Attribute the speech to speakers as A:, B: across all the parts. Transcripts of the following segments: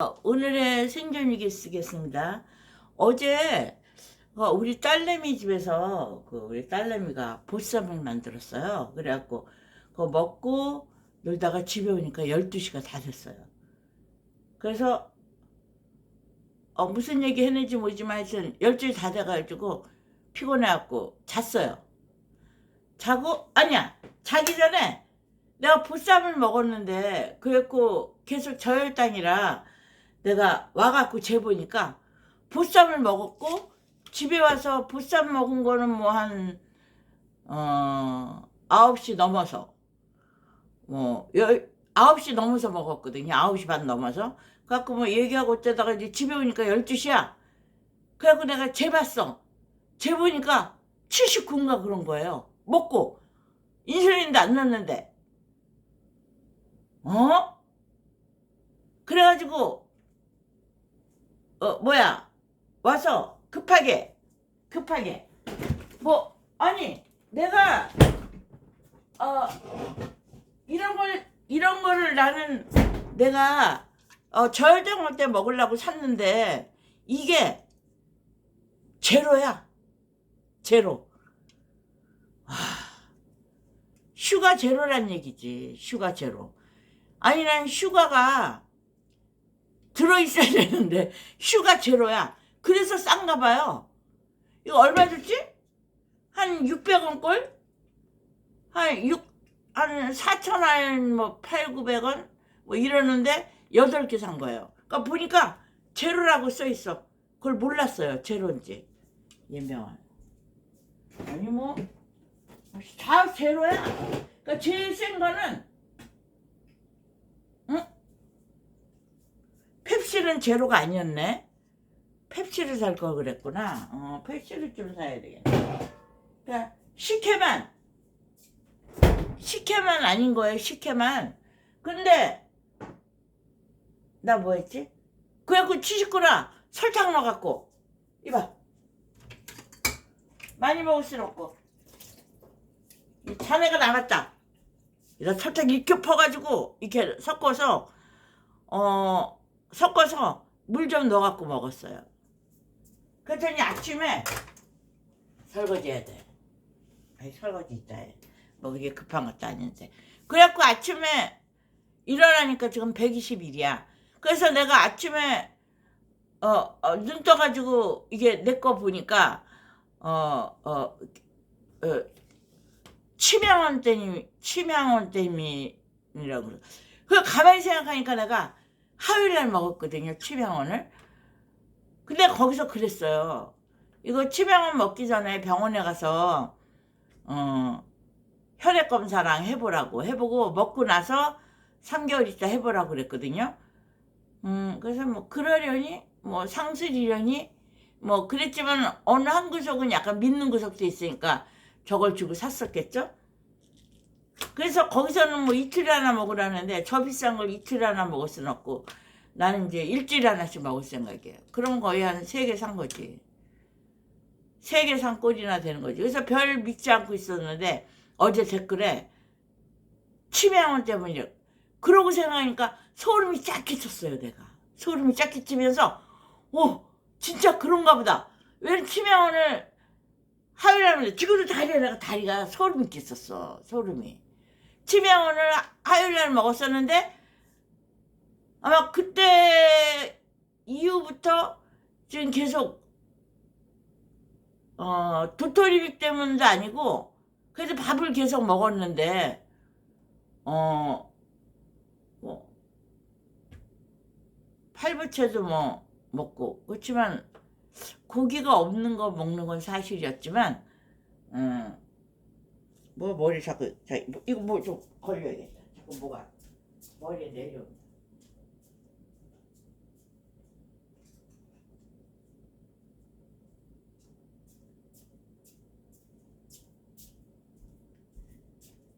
A: 어, 오늘의 생존일기 쓰겠습니다. 어제 어, 우리 딸내미 집에서 그 우리 딸내미가 보쌈을 만들었어요. 그래갖고 그거 먹고 놀다가 집에 오니까 12시가 다 됐어요. 그래서 어, 무슨 얘기 했는지 모르지만 하여튼 12시 다 돼가지고 피곤해갖고 잤어요. 자고 아니야 자기 전에 내가 보쌈을 먹었는데 그래갖고 계속 저혈당이라 내가 와갖고 재보니까 보쌈을 먹었고 집에 와서 보쌈 먹은 거는 뭐 한 어, 9시 넘어서 뭐 열, 9시 넘어서 먹었거든요. 9시 반 넘어서. 그래갖고 뭐 얘기하고 어쩌다가 이제 집에 오니까 12시야. 그래갖고 내가 재봤어. 재보니까 79인가 그런 거예요. 먹고 인슐린도 안 넣었는데 어? 그래가지고 어 뭐야? 와서 급하게 급하게. 뭐 아니 내가 어 이런 걸 이런 거를 나는 내가 어 저혈당 올때 먹으려고 샀는데 이게 제로야. 제로. 아 슈가 제로란 얘기지 슈가 제로. 아니 난 슈가가 들어있어야 되는데 슈가 제로야. 그래서 싼가 봐요. 이거 얼마 줬지? 한 600원 꼴? 한 6, 한 4천원, 뭐 8, 900원? 뭐 이러는데 8개 산 거예요. 그러니까 보니까 제로라고 써 있어. 그걸 몰랐어요. 제로인지. 예명한. 아니 뭐, 다 제로야. 그러니까 제일 센 거는 펩시는 제로가 아니었네. 펩시를 살 걸 그랬구나. 어, 펩시를 좀 사야 되겠네. 그러니까 식혜만 식혜만 아닌 거예요. 식혜만. 근데 나 뭐했지? 그래갖고 치식구나 설탕 넣어갖고 이봐 많이 먹을 순 없고 이 잔해가 남았다. 이런 설탕 이렇게 퍼가지고 이렇게 섞어서 어 섞어서 물 좀 넣어갖고 먹었어요. 그랬더니 아침에 설거지 해야 돼. 아니, 설거지 있다 해. 뭐 그게 급한 것도 아닌데. 그래갖고 아침에 일어나니까 지금 120일이야. 그래서 내가 아침에 어, 어, 눈 떠가지고 이게 내 거 보니까 어, 어, 어, 치명원 때님, 치명원 때님이라고 그래. 그 가만히 생각하니까 내가 화요일 날 먹었거든요, 치명원을. 근데 거기서 그랬어요. 이거 치명원 먹기 전에 병원에 가서, 어, 혈액 검사랑 해보라고. 해보고 먹고 나서 3개월 있다 해보라고 그랬거든요. 음, 그래서 뭐, 그러려니, 뭐, 상술이려니, 뭐, 그랬지만 어느 한 구석은 약간 믿는 구석도 있으니까 저걸 주고 샀었겠죠? 그래서 거기서는 뭐 이틀 하나 먹으라는데 저 비싼 걸 이틀 하나 먹을 순 없고 나는 이제 일주일 하나씩 먹을 생각이에요. 그럼 거의 한 세 개 산 거지. 세 개 산 꼴이나 되는 거지. 그래서 별 믿지 않고 있었는데 어제 댓글에 치매원 때문이래. 그러고 생각하니까 소름이 쫙 끼쳤어요, 내가. 소름이 쫙 끼치면서, 오, 진짜 그런가 보다. 왜 치매원을 하요일 하면 지금도 다리에 내가 다리가 소름이 끼쳤어, 소름이. 치명원을 화요일 날 먹었었는데 아마 그때 이후부터 지금 계속 어 도토리묵 때문도 아니고 그래도 밥을 계속 먹었는데 어 뭐 팔부채도 뭐 먹고 그렇지만 고기가 없는 거 먹는 건 사실이었지만 음, 뭐 머리 자꾸 자 뭐, 이거 뭐 좀 걸려야겠다. 자꾸 뭐가 머리에 내려.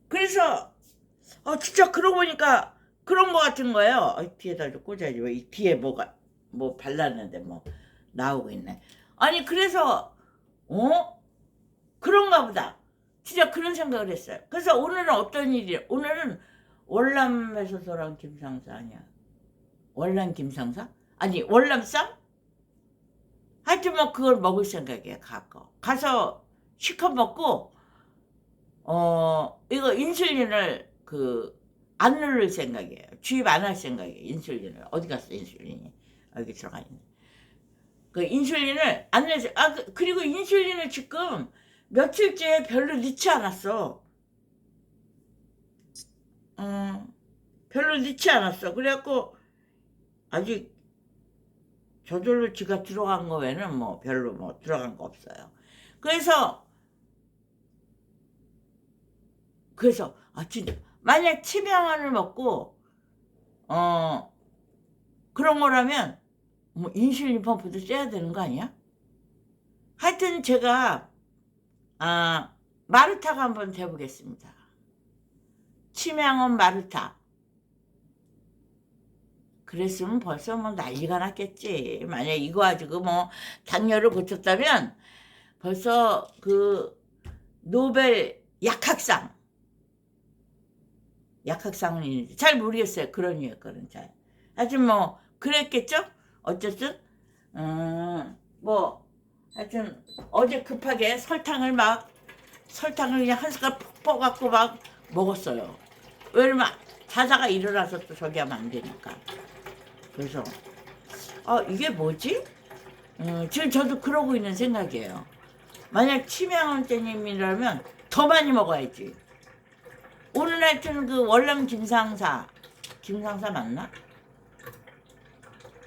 A: 그래서 어 진짜 그러고 보니까 그런 거 같은 거예요. 어, 뒤에다 좀 꽂아야지. 왜 이 뒤에 뭐가 뭐 발랐는데 뭐 나오고 있네. 아니 그래서 어 그런가 보다. 진짜 그런 생각을 했어요. 그래서 오늘은 어떤 일이에요? 오늘은 월남에서 돌아온 김상사 아니야. 월남 김상사? 아니 월남쌈? 하여튼 뭐 그걸 먹을 생각이야 가고 가서 실컷 먹고 어 이거 인슐린을 그 안 누를 생각이에요 주입 안 할 생각이에요 인슐린을 어디 갔어 인슐린이 여기 들어가 있네 그 인슐린을 안 넣지 아 그, 그리고 인슐린을 지금 며칠째 별로 넣지 않았어 음 별로 넣지 않았어 그래갖고 아직 저절로 지가 들어간 거 외에는 뭐 별로 뭐 들어간 거 없어요. 그래서 그래서 아 진짜 만약 치명한을 먹고 어 그런 거라면 뭐 인슐린 펌프도 쬐야 되는 거 아니야? 하여튼 제가 아 마르타가 한번 해보겠습니다. 치명은 마르타. 그랬으면 벌써 뭐 난리가 났겠지. 만약 이거 가지고 뭐 당뇨를 고쳤다면 벌써 그 노벨 약학상 약학상은 있는지 잘 모르겠어요. 그런 이유거는 잘. 하여튼 뭐 그랬겠죠? 어쨌든 음 뭐 하여튼 어제 급하게 설탕을 막 설탕을 그냥 한 숟갈 푹 퍼갖고 막 먹었어요. 왜냐면 자다가 일어나서 또 저기 하면 안 되니까. 그래서 아 이게 뭐지? 음, 지금 저도 그러고 있는 생각이에요. 만약 치명원째님이라면 더 많이 먹어야지. 오늘 하여튼 그 월남 김상사 김상사 맞나?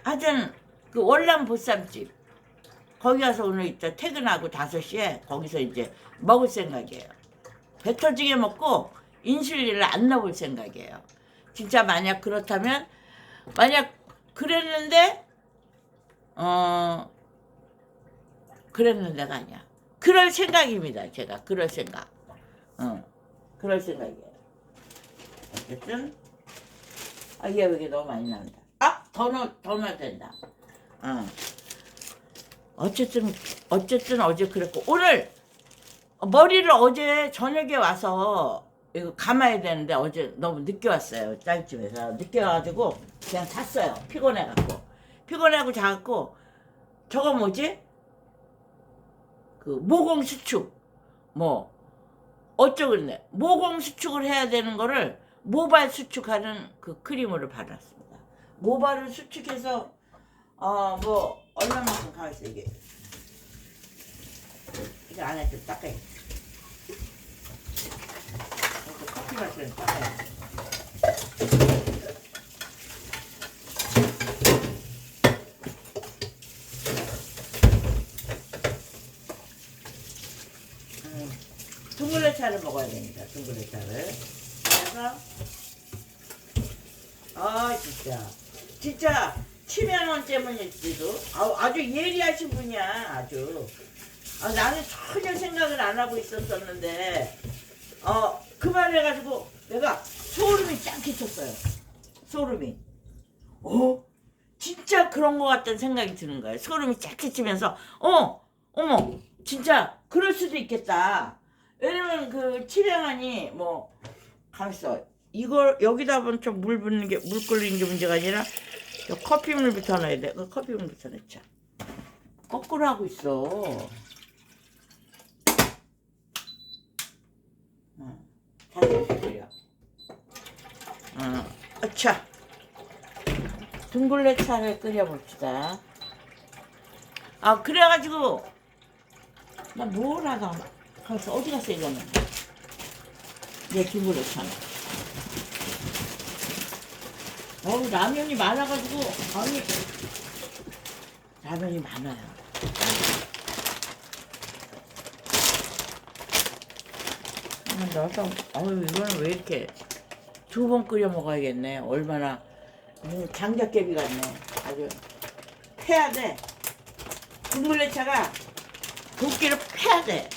A: 하여튼 그 월남 보쌈집 거기 가서 오늘 이따 퇴근하고 5시에 거기서 이제 먹을 생각이에요. 배 터지게 먹고 인슐린을 안 넣을 생각이에요. 진짜 만약 그렇다면 만약 그랬는데 어 그랬는데가 아니야. 그럴 생각입니다. 제가 그럴 생각. 어 그럴 생각이에요. 어쨌든 아얘 여기 너무 많이 나온다. 아더 넣, 더 넣어야 된다. 어. 어쨌든 어쨌든 어제 그랬고 오늘 머리를 어제 저녁에 와서 이거 감아야 되는데 어제 너무 늦게 왔어요 짤집에서. 늦게 와가지고 그냥 잤어요 피곤해갖고. 피곤해갖고 자갖고 저거 뭐지? 그 모공 수축. 뭐 어쩌겠네. 모공 수축을 해야 되는 거를 모발 수축하는 그 크림으로 발랐습니다. 모발을 수축해서 어 뭐 얼마만큼 가있어 이게 이게 안에 좀 닦아야 커피 마시는 닦아야 돼 음, 둥글레차를 먹어야 됩니다. 둥글레차를. 그래서 아 진짜 진짜 치명원 때문일지도. 아, 아주 예리하신 분이야 아주. 아, 나는 전혀 생각을 안 하고 있었었는데 어 그 말을 해가지고 내가 소름이 쫙 끼쳤어요. 소름이. 어? 진짜 그런 것 같다는 생각이 드는 거예요. 소름이 쫙 끼치면서 어 어머 진짜 그럴 수도 있겠다. 왜냐면 그 치명환이 뭐 가만있어. 이걸 여기다 한번 좀물 붓는 게 물 끓이는 게 문제가 아니라 저 커피물부터 넣어야 돼. 그 커피물부터 넣자. 거꾸로 하고 있어. 어, 다시 끓여. 어, 아차. 둥글레 차를 끓여봅시다. 아 그래가지고 나 뭘 하다 가서 어디 갔어 이거는? 내 둥글레 차는. 어우 라면이 많아가지고 아니 라면이 많아요. 아, 넣어서 어우 이거는 왜 이렇게 두 번 끓여 먹어야겠네. 얼마나 음, 장작개비 같네. 아주 패야 돼. 국물레차가 도끼로 패야 돼.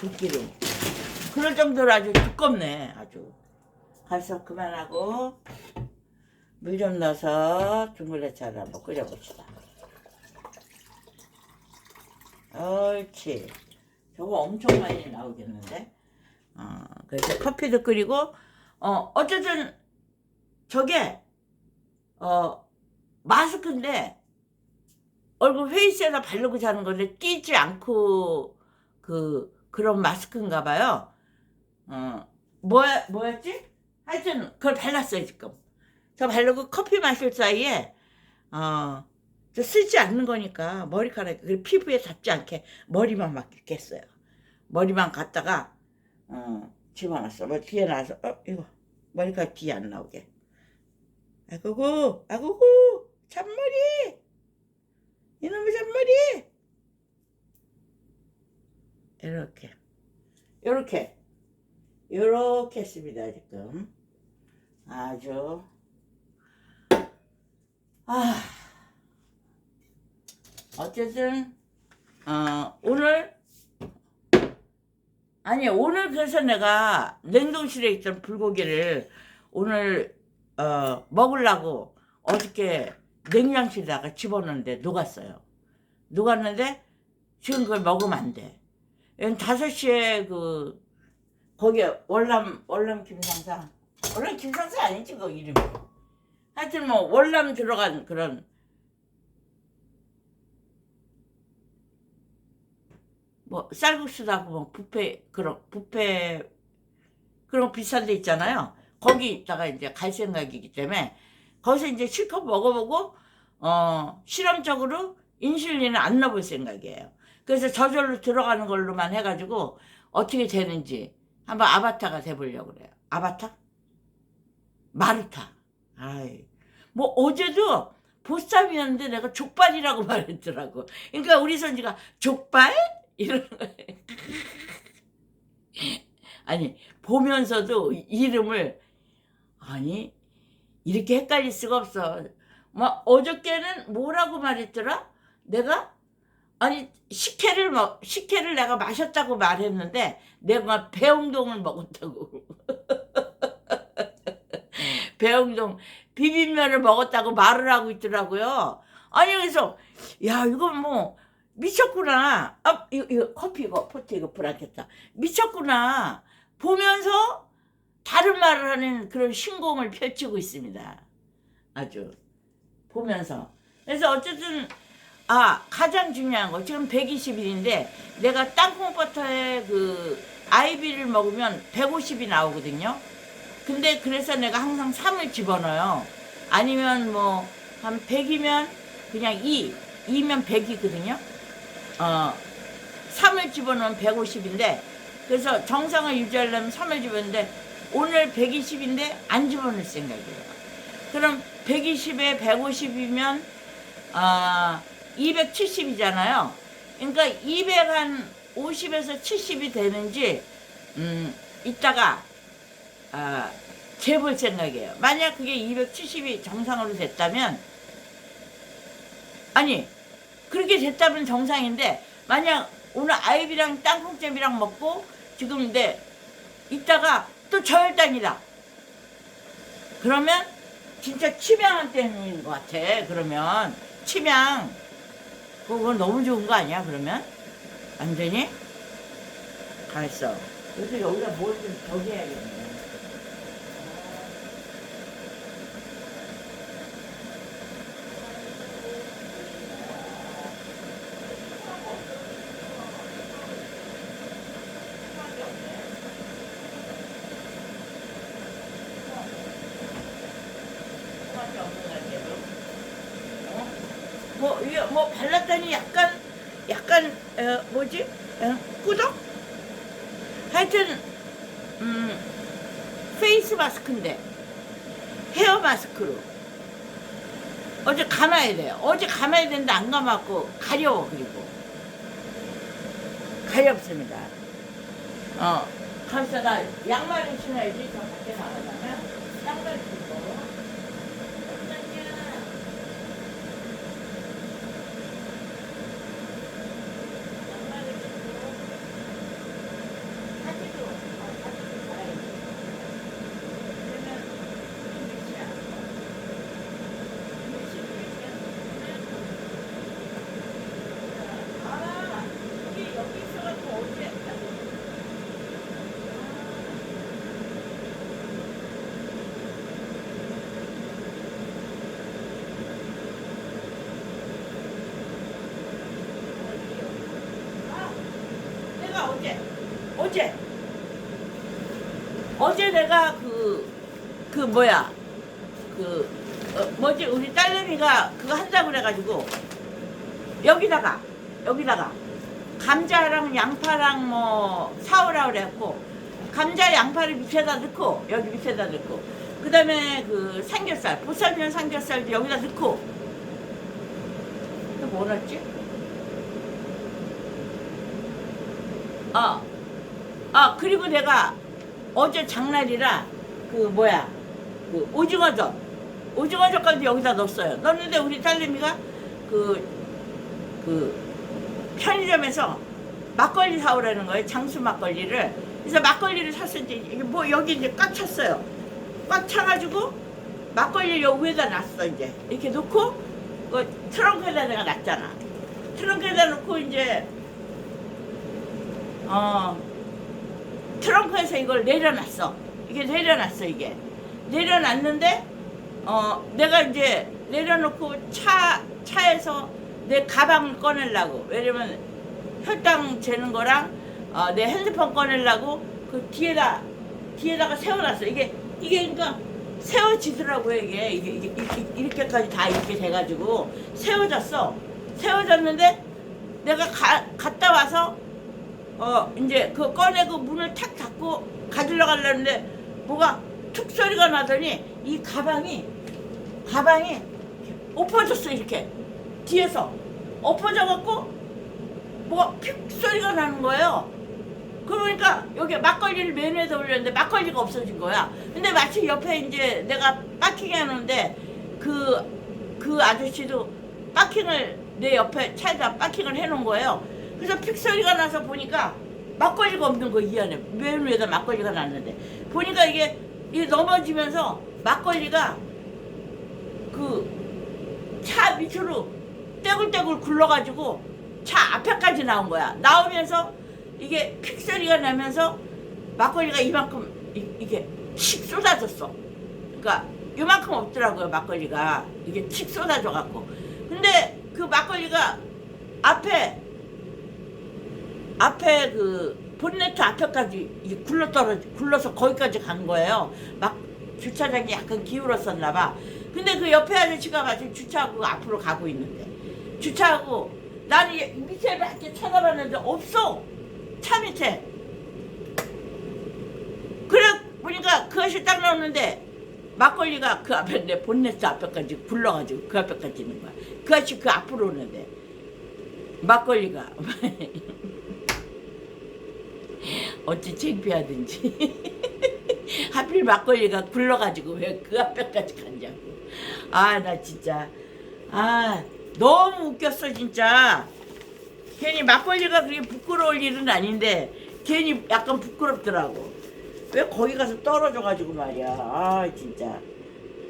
A: 도끼로. 그럴 정도로 아주 두껍네. 아주. 가서 그만하고 물 좀 넣어서 둥글레차를 한번 끓여봅시다. 옳지. 저거 엄청 많이 나오겠는데? 어, 그래서 커피도 끓이고, 어, 어쨌든 저게 어 마스크인데 얼굴 페이스에다 바르고 자는 건데 끼지 않고 그 그런 마스크인가 봐요. 어 뭐야 뭐였지? 하여튼 그걸 발랐어요 지금. 저 바르고 커피 마실 사이에 어, 저 쓰지 않는 거니까 머리카락 그 피부에 닿지 않게 머리만 막 이렇게 했어요. 머리만 갖다가 어, 집어넣었어. 뭐 뒤에 나서 어 이거 머리카락 뒤에 안 나오게. 아구구 아구구 잔머리 이놈의 잔머리 이렇게 이렇게 이렇게 했습니다 지금 아주 아 어쨌든 어 오늘 아니 오늘 그래서 내가 냉동실에 있던 불고기를 오늘 어 먹으려고 어저께 냉장실에다가 집어넣는데 녹았어요. 녹았는데 지금 그걸 먹으면 안 돼. 얘는 5시에 그 거기에 월남 월남 김상사. 월남 김상사 아니지 그 이름이. 하여튼 뭐 월남 들어간 그런. 뭐 쌀국수도 하고 뭐 뷔페 그런 뷔페 그런 거 비싼 데 있잖아요. 거기 있다가 이제 갈 생각이기 때문에 거기서 이제 실컷 먹어보고 어 실험적으로 인슐린을 안 넣어볼 생각이에요. 그래서 저절로 들어가는 걸로만 해가지고 어떻게 되는지 한번 아바타가 돼보려고 그래요. 아바타? 마르타. 아이. 뭐 어제도 보쌈이었는데 내가 족발이라고 말했더라고. 그러니까 우리 선지가 족발? 이러는 거예요. 아니, 보면서도 이름을, 아니, 이렇게 헷갈릴 수가 없어. 뭐, 어저께는 뭐라고 말했더라? 내가? 아니, 식혜를 먹, 식혜를 내가 마셨다고 말했는데, 내가 배웅동을 먹었다고. 배웅동 비빔면을 먹었다고 말을 하고 있더라고요. 아니, 그래서, 야, 이거 뭐, 미쳤구나. 아, 이거, 이거 커피 이거, 포트 이거 불안겠다. 미쳤구나. 보면서 다른 말을 하는 그런 신공을 펼치고 있습니다. 아주. 보면서. 그래서 어쨌든, 아, 가장 중요한 거. 지금 120일인데, 내가 땅콩버터에 그, 아이비를 먹으면 150이 나오거든요. 근데 그래서 내가 항상 3을 집어넣어요. 아니면 뭐, 한 100이면 그냥 2, 2면 100이거든요. 어, 3을 집어넣으면 150인데, 그래서 정상을 유지하려면 3을 집었는데, 오늘 120인데 안 집어넣을 생각이에요. 그럼 120에 150이면, 아, 270이잖아요. 그러니까 250에서 70이 되는지 음, 이따가 아, 재볼 생각이에요. 만약 그게 270이 정상으로 됐다면 아니 그렇게 됐다면 정상인데 만약 오늘 아이비랑 땅콩잼이랑 먹고 지금 근데 이따가 또 저혈당이다. 그러면 진짜 치명한테는 것 같아. 그러면 치명 그거 너무 좋은 거 아니야? 그러면 완전히 가있어. 그래서 여기다 뭘좀 저기 해야겠네. 뭐, 이게 뭐 발랐더니 약간, 약간, 어, 뭐지? 어, 꾸덕? 하여튼, 음, 페이스 마스크인데, 헤어 마스크로. 어제 감아야 돼요. 어제 감아야 되는데 안 감았고, 가려워, 그리고. 가렵습니다. 어, 나 양말을 신어야지, 저 밖에 나가려면. 양말 신고. 잠깐만요. 양말을 신고. 사진도, 어, 사진도 가야지. 그러면 좀 밑이 안 나. 밑이 보이세요? 아, 여기, 여기 있어가지고 어제. 아이고. 아. 내가 그, 그 뭐야, 그, 어, 뭐지, 우리 딸내미가 그거 한다고 그래가지고, 여기다가, 여기다가, 감자랑 양파랑 뭐, 사오라 그래갖고, 감자, 양파를 밑에다 넣고, 여기 밑에다 넣고, 그 다음에 그 삼겹살, 보쌈면 삼겹살도 여기다 넣고, 또 뭐 넣었지? 아, 아, 그리고 내가 어제 장날이라 그 뭐야 그 오징어젓 오징어젓까지 여기다 넣었어요. 넣었는데 우리 딸내미가 그, 그 편의점에서 막걸리 사오라는 거예요. 장수 막걸리를. 그래서 막걸리를 때 이게 뭐 여기 이제 꽉 찼어요. 꽉 차가지고 막걸리를 여기 위에다 놨어 이제 이렇게 놓고 그 트렁크에다 내가 놨잖아. 트렁크에다 놓고 이제 어 트렁크에서 이걸 내려놨어. 이게 내려놨어 이게 내려놨는데 어 내가 이제 내려놓고 차 차에서 내 가방을 꺼내려고. 왜냐면 혈당 재는 거랑 어, 내 핸드폰 꺼내려고 그 뒤에다 뒤에다가 세워놨어. 이게 이게 그러니까 세워지더라고요 이게. 이게, 이게, 이렇게, 이렇게까지 다 이렇게 돼가지고 세워졌어. 세워졌는데 내가 가, 갔다 와서 어 이제 그 꺼내고 문을 탁 닫고 가지러 가려는데 뭐가 툭 소리가 나더니 이 가방이 가방이 엎어졌어 이렇게 뒤에서 엎어져 갖고 뭐가 픽 소리가 나는 거예요. 그러니까 여기 막걸리를 메뉴에다 올렸는데 막걸리가 없어진 거야. 근데 마치 옆에 이제 내가 파킹 해놓는데 그, 그 아저씨도 파킹을 내 옆에 차에다 파킹을 해놓은 거예요. 그래서 픽 소리가 나서 보니까 막걸리가 없는 거 이 안에 메뉴에다 막걸리가 났는데 보니까 이게, 이게 넘어지면서 막걸리가 그 차 밑으로 떼굴떼굴 굴러가지고 차 앞에까지 나온 거야. 나오면서 이게 픽 소리가 나면서 막걸리가 이만큼 이, 이게 칙 쏟아졌어. 그러니까 이만큼 없더라고요 막걸리가 이게 칙 쏟아져 갖고. 근데 그 막걸리가 앞에 앞에 그 본네트 앞에까지 이게 굴러 떨어 굴러서 거기까지 간 거예요. 막 주차장이 약간 기울었었나 봐. 근데 그 옆에 아저씨가 마침 주차하고 앞으로 가고 있는데 주차하고 나는 이 밑에를 이렇게 쳐다봤는데 없어 차 밑에. 그래 보니까 그 아저씨 딱 나오는데 막걸리가 그 앞에 내 본네트 앞에까지 굴러가지고 그 앞에까지 있는 거야. 그 아저씨 그 앞으로 오는데 막걸리가 어찌 창피하든지. 하필 막걸리가 굴러가지고 왜 그 앞에까지 갔냐고. 아 나 진짜. 아 너무 웃겼어 진짜. 괜히 막걸리가 그렇게 부끄러울 일은 아닌데 괜히 약간 부끄럽더라고. 왜 거기 가서 떨어져가지고 말이야. 아 진짜.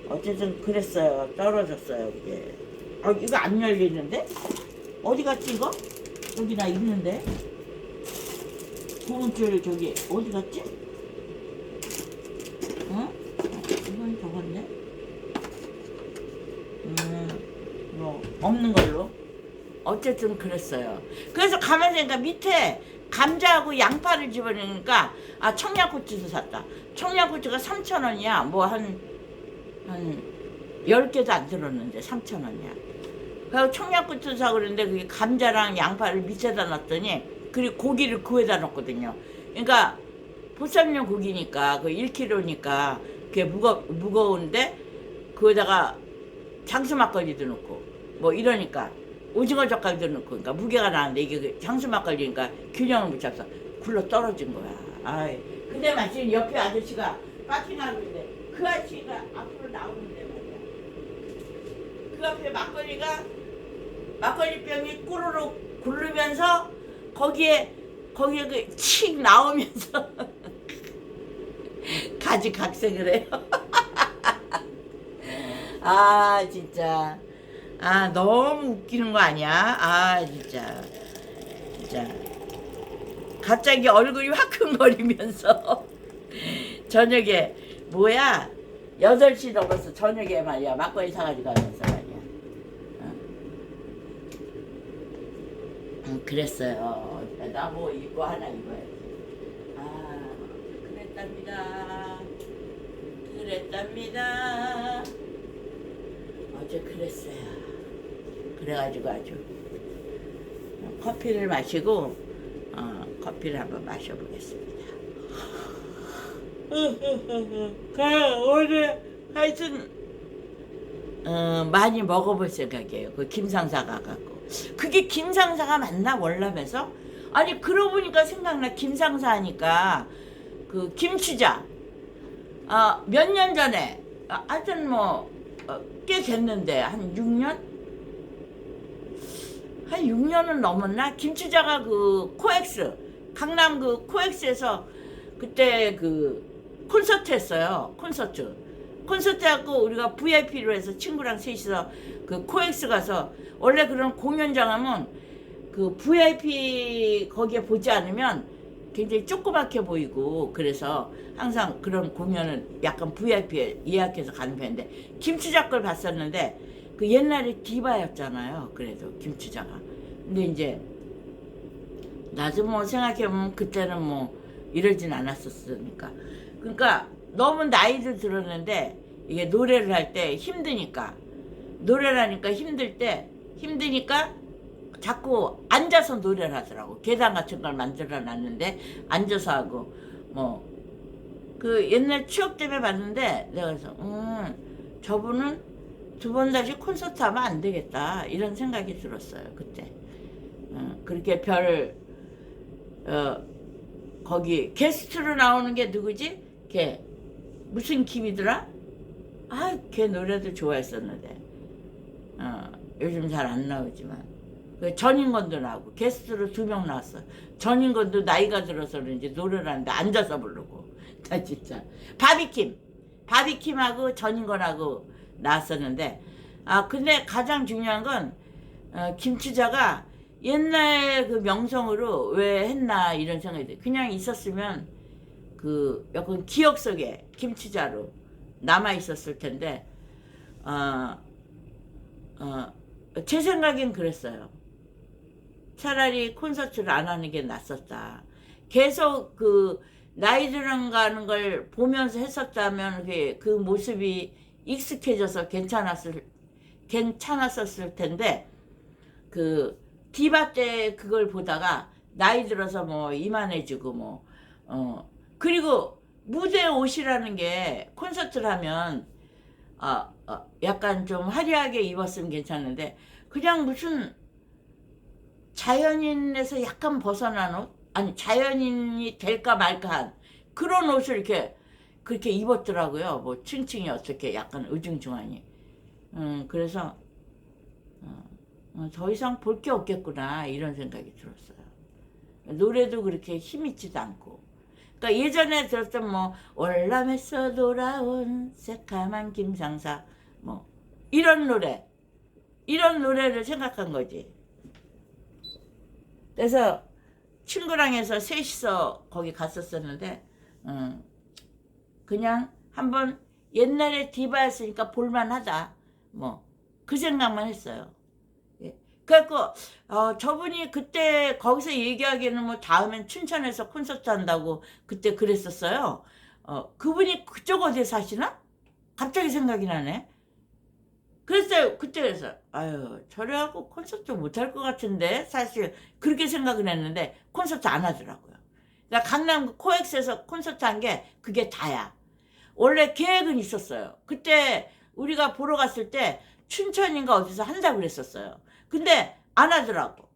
A: 어쨌든 그랬어요. 떨어졌어요 그게. 아 이거 안 열리는데? 어디 갔지 이거? 여기 나 있는데 고무줄 저기 어디 갔지? 어? 이건 저건데? 음, 뭐 없는 걸로. 어쨌든 그랬어요. 그래서 가만히 생각 밑에 감자하고 양파를 집어넣으니까 아 청양고추도 샀다. 청양고추가 3천 원이야. 뭐 한 한 10개도 안 들었는데 3천 원이야. 그리고 청양고추 사고 그랬는데 그게 감자랑 양파를 밑에다 놨더니 그리고 고기를 그 위에다 넣었거든요. 그러니까 보쌈용 고기니까 그 1kg니까 그게 무거 무거운데 그에다가 장수 막걸리도 넣고 뭐 이러니까 오징어 젓갈도 넣고 그러니까 무게가 나는데 이게 그 장수 막걸리니까 균형을 못 잡서 굴러 떨어진 거야. 아이. 근데 마침 옆에 아저씨가 파킹하고 있는데 그 아저씨가 앞으로 나오는데 말이야. 그 앞에 막걸리가 막걸리 병이 꾸르륵 굴르면서 거기에 거기에 그 칙 나오면서 가지 각색을 해요. 아 진짜. 아 너무 웃기는 거 아니야? 아 진짜. 진짜. 갑자기 얼굴이 화끈거리면서 저녁에 뭐야? 8시 넘어서 저녁에 말이야. 막걸리 사가지고 가면서 말이야 어? 음, 그랬어요 나뭐 입고 하나 입어야지 아 그랬답니다 왔답니다. 어제 그랬어요. 그래가지고 아주 커피를 마시고 어, 커피를 한번 마셔보겠습니다. 그 오늘 하여튼 어, 많이 먹어볼 생각이에요. 그 김상사가 갖고 그게 김상사가 맞나 월남에서? 아니 그러고 보니까 생각나 김상사 하니까 그 김추자 아, 몇 년 전에 아, 하여튼 뭐꽤 됐는데 한 6년? 한 6년은 넘었나? 김추자가 그 코엑스 강남 그 코엑스에서 그때 그 콘서트 했어요. 콘서트. 콘서트 하고 우리가 VIP로 해서 친구랑 셋이서 그 코엑스 가서 원래 그런 공연장 하면 그 VIP 거기에 보지 않으면 굉장히 조그맣게 보이고 그래서 항상 그런 공연은 약간 VIP에 예약해서 가는 편인데 김추자 걸 봤었는데 그 옛날에 디바였잖아요. 그래도 김추자가. 근데 이제 나도 뭐 생각해보면 그때는 뭐 이러진 않았었으니까. 그러니까 너무 나이도 들었는데 이게 노래를 할 때 힘드니까 노래를 하니까 힘들 때 힘드니까 자꾸 앉아서 노래를 하더라고. 계단 같은 걸 만들어 놨는데 앉아서 하고 뭐 그 옛날 추억 때문에 봤는데 내가 그래서 음 저분은 두 번 다시 콘서트 하면 안 되겠다 이런 생각이 들었어요 그때. 어, 그렇게 별 어, 거기 게스트로 나오는 게 누구지? 걔 무슨 김이더라? 아, 걔 노래도 좋아했었는데. 어, 요즘 잘 안 나오지만. 그 전인건도 나오고 게스트로 두 명 나왔어. 전인건도 나이가 들어서 그런지 노래를 하는데 앉아서 부르고. 나 진짜. 바비킴. 바비킴하고 전인건하고 나왔었는데. 아, 근데 가장 중요한 건 어, 김추자가 옛날 그 명성으로 왜 했나 이런 생각이 들어요. 그냥 있었으면 그 약간 기억 속에 김치자로 남아 있었을 텐데 어, 어, 제 생각엔 그랬어요. 차라리 콘서트를 안 하는 게 낫었다. 계속 그 나이 들어가는 걸 보면서 했었다면 그, 그 모습이 익숙해져서 괜찮았을 괜찮았었을 텐데 그 디바 때 그걸 보다가 나이 들어서 뭐 이만해지고 뭐 어 그리고 무대 옷이라는 게 콘서트를 하면 아 어, 약간 좀 화려하게 입었으면 괜찮은데 그냥 무슨 자연인에서 약간 벗어난 옷 아니 자연인이 될까 말까한 그런 옷을 이렇게 그렇게 입었더라고요 뭐 층층이 어떻게 약간 우중충하니 음 그래서 어, 어, 더 이상 볼 게 없겠구나 이런 생각이 들었어요. 노래도 그렇게 힘있지도 않고. 그러니까 예전에 들었던 뭐 월남에서 돌아온 새카만 김상사 뭐 이런 노래 이런 노래를 생각한 거지. 그래서 친구랑 해서 셋이서 거기 갔었었는데 음, 그냥 한번 옛날에 디바였으니까 볼만하다 뭐 그 생각만 했어요. 그래갖고 어, 저분이 그때 거기서 얘기하기에는 뭐 다음엔 춘천에서 콘서트 한다고 그때 그랬었어요. 어, 그분이 그쪽 어디에 사시나? 갑자기 생각이 나네. 그랬어요. 그때 그래서 아유 저래하고 콘서트 못할 것 같은데 사실 그렇게 생각을 했는데 콘서트 안 하더라고요. 그러니까 강남 코엑스에서 콘서트 한 게 그게 다야. 원래 계획은 있었어요. 그때 우리가 보러 갔을 때 춘천인가 어디서 한다고 그랬었어요. 근데 안 하더라고.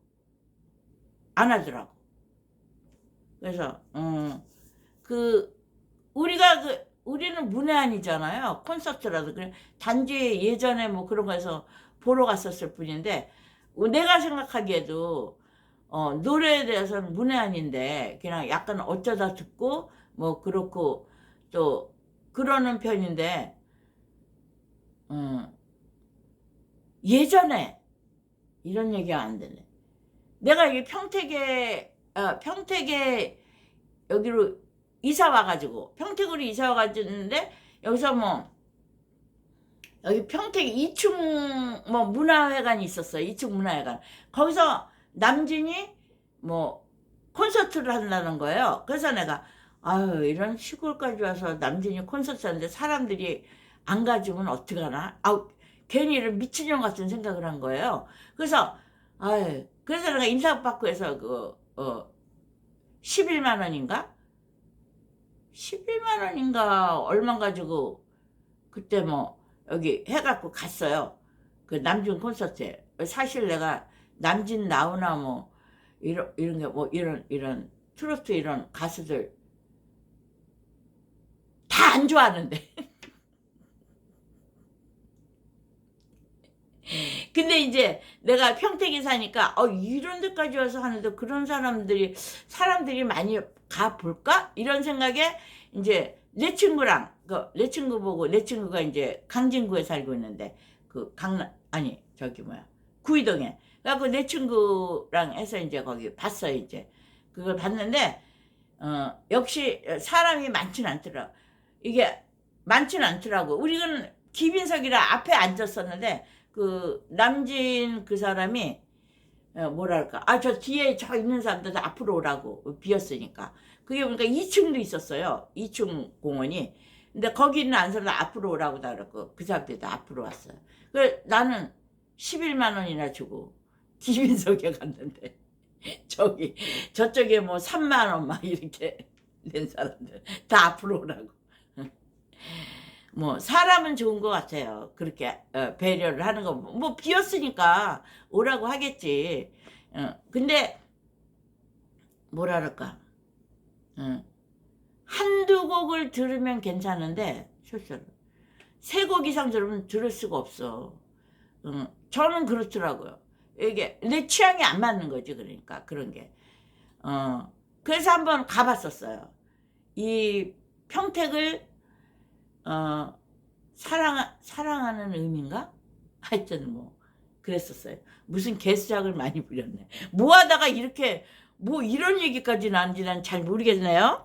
A: 안 하더라고. 그래서 음그 우리가 그 우리는 문외한이잖아요. 콘서트라도 그래 단지 예전에 뭐 그런 거에서 보러 갔었을 뿐인데 내가 생각하기에도 어, 노래에 대해서는 문외한인데 그냥 약간 어쩌다 듣고 뭐 그렇고 또 그러는 편인데 음, 예전에 이런 얘기가 안 되네. 내가 이게 평택에 어, 평택에 여기로 이사 와가지고 평택으로 이사 와가지고는데 여기서 뭐 여기 평택 2층 뭐 문화회관이 있었어요. 2층 문화회관. 거기서 남진이 뭐 콘서트를 한다는 거예요. 그래서 내가 아유 이런 시골까지 와서 남진이 콘서트 하는데 사람들이 안 가주면 어떡하나 아우 괜히 이런 미친년 같은 생각을 한 거예요. 그래서 아유 그래서 내가 인사받고 해서 그 어 11만 원인가? 11만 원인가 얼마 가지고 그때 뭐 여기 해갖고 갔어요. 그 남진 콘서트에. 사실 내가 남진 나오나 뭐 이런 이런 게 뭐 이런 이런 트로트 이런 가수들 다 안 좋아하는데. 근데 이제 내가 평택에 사니까 어 이런 데까지 와서 하는데 그런 사람들이 사람들이 많이 가 볼까? 이런 생각에 이제 내 친구랑 그 내 친구 보고 내 친구가 이제 강진구에 살고 있는데 그 강남 아니 저기 뭐야 구이동에. 그래갖고 내 친구랑 해서 이제 거기 봤어요 이제. 그걸 봤는데 어 역시 사람이 많지는 않더라 이게 많지는 않더라고. 우리는 기빈석이라 앞에 앉았었는데 그 남진 그 사람이 어, 뭐랄까 아 저 뒤에 저 있는 사람들 앞으로 오라고 비었으니까. 그게 보니까 2층도 있었어요 2층 공원이. 근데 거기는 안 사람 앞으로 오라고 다 그랬고 그 사람들이 다 앞으로 왔어요. 그 나는 11만 원이나 주고 기빈석에 갔는데 저기 저쪽에 뭐 3만 원 막 이렇게 낸 사람들 다 앞으로 오라고 뭐 사람은 좋은 것 같아요. 그렇게 어, 배려를 하는 거 뭐 비었으니까 오라고 하겠지. 어, 근데 뭐라 그럴까? 어, 한두 곡을 들으면 괜찮은데 실제로 세 곡 이상 들으면 들을 수가 없어. 어, 저는 그렇더라고요. 이게 내 취향이 안 맞는 거지 그러니까 그런 게. 어, 그래서 한번 가봤었어요. 이 평택을 어, 사랑 사랑하는 의미인가? 하여튼 뭐 그랬었어요. 무슨 개수작을 많이 부렸네. 뭐 하다가 이렇게 뭐 이런 얘기까지 나는지 난 잘 모르겠네요